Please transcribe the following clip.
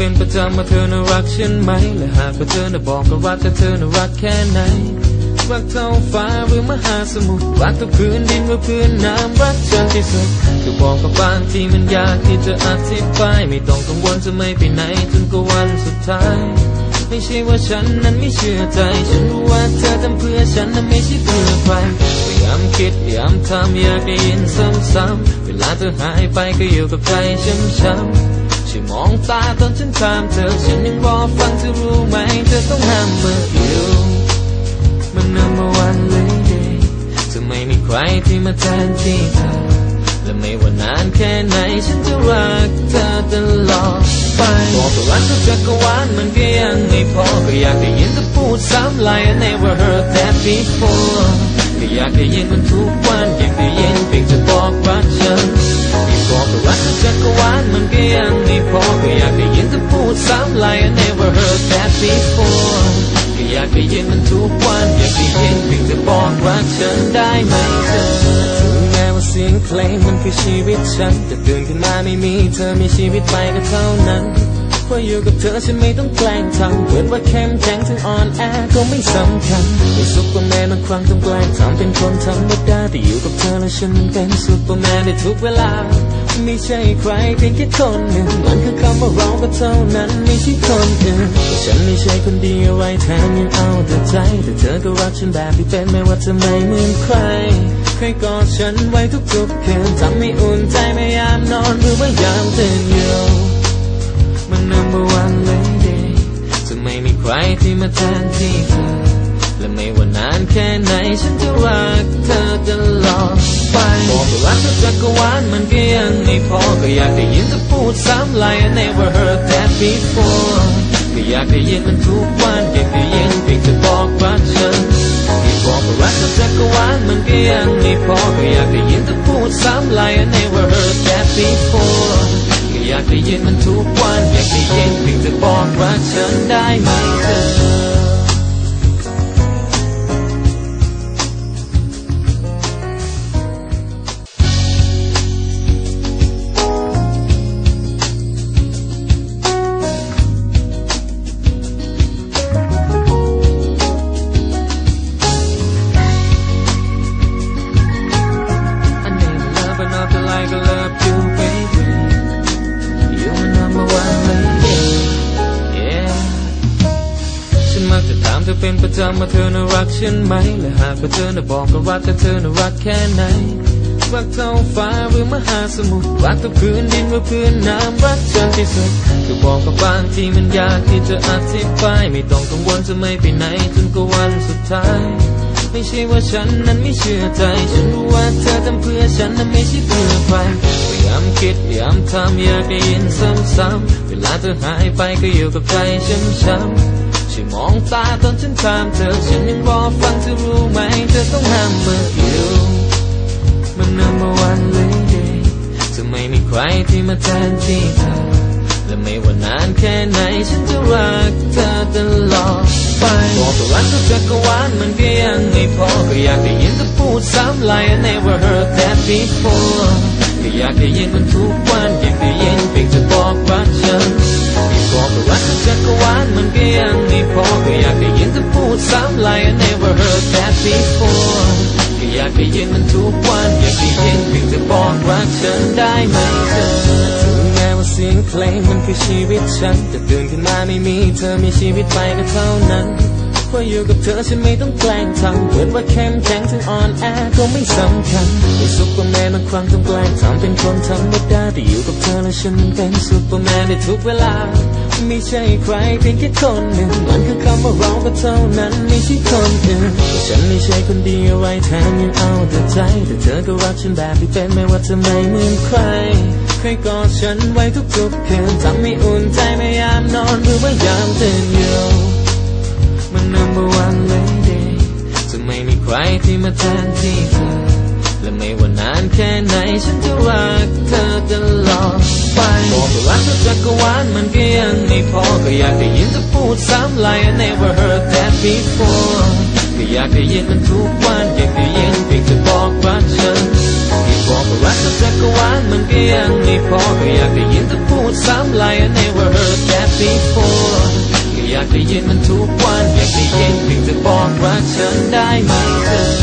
ป็นประจำว่าเธอน่ารักฉันไหม และหากว่าเธอน่ะบอกก็รักแต่เธอน่ารักแค่ไหน รักเท่าฟ้าหรือมหาสมุทร รักเท่าพื้นดินหรือพื้นน้ำ รักฉันที่สุดก็บอกกับบางที่มันยากที่จะอธิบาย ไม่ต้องกังวลจะไม่ไปไหนจนกว่าวันสุดท้าย ไม่ใช่ว่าฉันนั้นไม่เชื่อใจ ฉันรู้ว่าเธอทำเพื่อฉันนั้นไม่ใช่เพื่อใครพยายามคิดพยายามทำอยากได้ยินซ้ำๆเวลาเธอหายไปก็อยู่กับใจช้ำๆ ช่วยมองตาตอนฉันถามเธอ ฉันยังรอฟังเธอรู้ไหม เธอต้องห้ามเมื่ออยู่ มัน number one lady จะไม่มีใครที่มาแทนที่เธอ และไม่ว่านานแค่ไหน ฉันจะรักเธอตลอดไปบอกว่ารักทุกจักรวาลมันก็ยังไม่พอ ก็อยากได้ยินเธอพูดซ้ำ like I never heard that before ก็อยากได้ยินมันทุกวันอยากได้ยินเพียงจะบอกรักฉัน ที่บอกว่ารักทุกจักรวาลมันก็ยังไม่พอก็อยากได้ยินเธอพูดซ้ำลาย I never heard that before ก็อยากได้ยินมันทุกวันอยากได้ยินเพียงจะบอกรักฉันได้ไหมเธอถึงแม้ว่าเสียงเพลงมันคือชีวิตฉันแต่ตื่นขึ้นมาไม่มีเธอมีชีวิตไปก็เท่านั้น ว่าอยู่กับเธอฉันไม่ต้องแกล้งทำเหมือนว่าเข้มแข็งถึงอ่อนแอก็ไม่สำคัญไม่ซุปเปอร์แมนบางครั้งต้องแกล้งทำเป็นคนธรรมดาแต่อยู่กับเธอแล้วฉันเป็นซุปเปอร์แมนในทุกเวลา ไม่ใช่ใครเพียงแค่คนหนึ่งมันคือคำว่าเราก็เท่านั้นไม่ใช่คนอื่นฉันไม่ใช่คนดีอะไรแทนยังเอาแต่ใจ แต่เธอก็รักฉันแบบที่เป็นไม่ว่าจะไม่เหมือนใครเคยกอดฉันไว้ทุกๆคืนทำให้อุ่นใจไม่ยามนอนหรือว่ายามตื่นอยู่มัน มาแทนที่เธอ และไม่ว่านานแค่ไหนฉันจะรักเธอตลอดไปบอกว่ารักเธอจักรวาลมันก็ยังไม่พอ ก็อยากได้ยินเธอพูดซ้ำ like I never heard that before ก็อยากได้ยินมันทุกวันอยากได้ยินเพียงจะบอกรักฉันที่บอกว่ารักเธอจักรวาลมันก็ยังไม่พอ ก็อยากได้ยินเธอพูดซ้ำ like I never heard that before ก็อยากได้ยินมันทุกวัน อยากได้ยินเพียงจะบอกรักฉันได้ไหมามเธอเป็นประจำว่าเธอน่ารักฉันไหม และหากว่าเธอน่ะบอกก็รักแต่เธอน่ารักแค่ไหน รักเท่าฟ้าหรือมหาสมุทร รักเท่าพื้นดินหรือพื้นน้ำ รักฉันที่สุดคือบอกกับบางที่มันยากที่จะอธิบาย ไม่ต้องกังวลจะไม่ไปไหนจนกว่าวันสุดท้าย ไม่ใช่ว่าฉันนั้นไม่เชื่อใจ ฉันรู้ว่าเธอทำเพื่อฉันนั้นไม่ใช่เพื่อใครพยายามคิดพยายามทำอยากได้ยินซ้ำๆเวลาเธอหายไปก็อยู่กับใจช้ำๆ ช่วยมองตาตอนฉันถามเธอ ฉันยังรอฟังเธอรู้ไหม เธอต้องห้ามเมื่ออยู่มัน number one lady จะไม่มีใครที่มาแทนที่เธอ และไม่ว่านานแค่ไหน ฉันจะรักเธอตลอดไปบอกว่ารักทุกจักรวาลมันก็ยังไม่พอ ก็อยากได้ยินเธอพูดซ้ำ like I never heard that before ก็อยากได้ยินมันทุกวันอยากได้ ยินเธอพูดซ้ำ like I never heard that before ก็อยากได้ยินมันทุกวันอยากได้ยินเพียงจะบอกรักฉันได้ไหมเธอถึงแม้ว่าเสียงเพลงมันคือชีวิตฉันแต่ตื่นขึ้นมาไม่มีเธอมีชีวิตไปก็เท่านั้น ว่าอยู่กับเธอฉันไม่ต้องแกล้งทำเหมือนว่าเข้มแข็งถึงอ่อนแอก็ไม่สำคัญไม่ซุปเปอร์แมนบางครั้งต้องแกล้งทำเป็นคนธรรมดาแต่อยู่กับเธอแล้วฉันเป็นซุปเปอร์แมนในทุกเวลาไม่ใช่ใครเพียงแค่คนหนึ่งมันคือคำว่าเราก็เท่านั้นไม่ใช่คนอื่นฉันไม่ใช่คนดีอะไรแทนยังเอาแต่ใจ แต่เธอก็รักฉันแบบที่เป็นไม่ว่าจะไม่เหมือนใครเคยกอดฉันไว้ทุกๆคืนทำให้อุ่นใจไม่ยามนอนหรือว่ายามตื่นอยู่ number one lady จะไม่มีใครที่มาแทนที่เธอ และไม่ว่านานแค่ไหนฉันจะรักเธอตลอดไปบอกว่ารักเธอจักรวาลมันก็ยังไม่พอ ก็อยากได้ยินเธอพูดซ้ำ like I never heard that before ก็อยากได้ยินมันทุกวันอยากได้ยินเพียงจะบอกรักฉันที่บอกว่ารักเธอจักรวาลมันก็ยังไม่พอก็อยาก ได้ยินมันทุกวัน อยากได้ยินเพียงจะบอกรักฉันได้ไหมเธอ